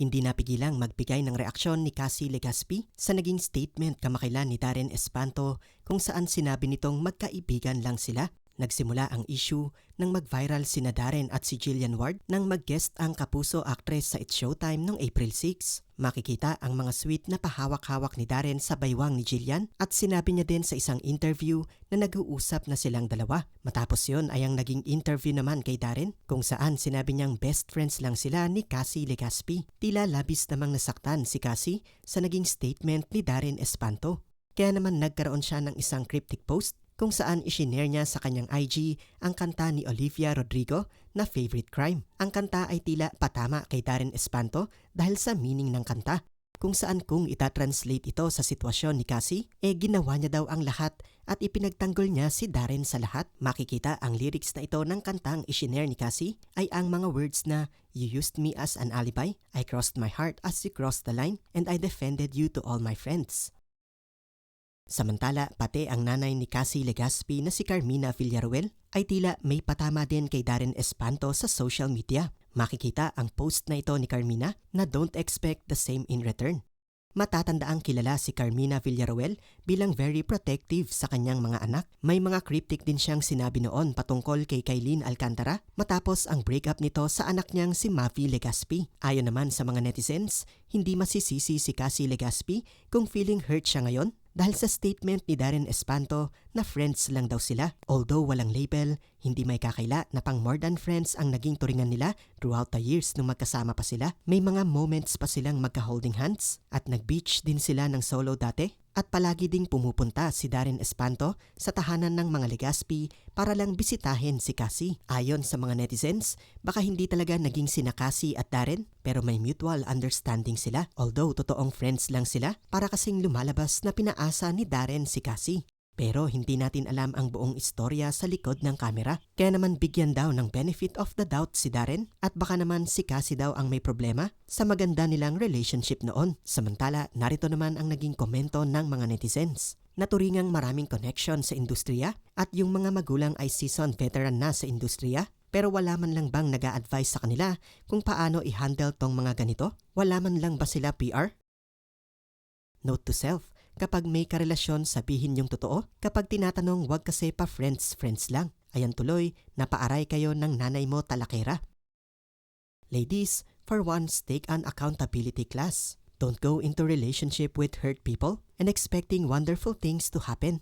Hindi napigilang magbigay ng reaksyon ni Cassie Legaspi sa naging statement kamakailan ni Darren Espanto kung saan sinabi nitong magkaibigan lang sila. Nagsimula ang issue nang mag-viral sina Darren at si Jillian Ward nang mag-guest ang kapuso actress sa It's Showtime noong April 6. Makikita ang mga sweet na pahawak-hawak ni Darren sa baywang ni Jillian at sinabi niya din sa isang interview na nag-uusap na silang dalawa. Matapos yon ay ang naging interview naman kay Darren kung saan sinabi niyang best friends lang sila ni Cassie Legaspi. Tila labis namang nasaktan si Cassie sa naging statement ni Darren Espanto. Kaya naman nagkaroon siya ng isang cryptic post kung saan isinare niya sa kanyang IG ang kanta ni Olivia Rodrigo na Favorite Crime. Ang kanta ay tila patama kay Darren Espanto dahil sa meaning ng kanta kung saan kung itatranslate ito sa sitwasyon ni Cassie, eh ginawa niya daw ang lahat at ipinagtanggol niya si Darren sa lahat. Makikita ang lyrics na ito ng kantang isinare ni Cassie ay ang mga words na You used me as an alibi, I crossed my heart as you crossed the line, and I defended you to all my friends. Samantala, pati ang nanay ni Cassie Legaspi na si Carmina Villaruel ay tila may patama din kay Darren Espanto sa social media. Makikita ang post na ito ni Carmina na don't expect the same in return. Matatandaang kilala si Carmina Villaruel bilang very protective sa kanyang mga anak. May mga cryptic din siyang sinabi noon patungkol kay Kailin Alcantara matapos ang breakup nito sa anak niyang si Mavi Legaspi. Ayon naman sa mga netizens, hindi masisisi si Cassie Legaspi kung feeling hurt siya ngayon dahil sa statement ni Darren Espanto na friends lang daw sila. Although walang label, hindi may kakaila na pang more than friends ang naging turingan nila throughout the years nung magkasama pa sila. May mga moments pa silang magka-holding hands at nag-beach din sila ng solo dati. At palagi ding pumupunta si Darren Espanto sa tahanan ng mga Legaspi para lang bisitahin si Cassie. Ayon sa mga netizens, baka hindi talaga naging sina Cassie at Darren pero may mutual understanding sila. Although totoong friends lang sila para kasing lumalabas na pinaasa ni Darren si Cassie. Pero hindi natin alam ang buong istorya sa likod ng kamera. Kaya naman bigyan daw ng benefit of the doubt si Darren at baka naman si Cassie daw ang may problema sa maganda nilang relationship noon. Samantala, narito naman ang naging komento ng mga netizens. Naturingang maraming connection sa industriya at yung mga magulang ay seasoned veteran na sa industriya pero wala man lang bang nag advise sa kanila kung paano i-handle tong mga ganito? Wala man lang ba sila PR? Note to self, kapag may karelasyon sabihin yung totoo, kapag tinatanong wag kasi pa friends, friends lang. Ayan tuloy, napaaray kayo ng nanay mo talakera. Ladies, for once, take an accountability class. Don't go into relationship with hurt people and expecting wonderful things to happen.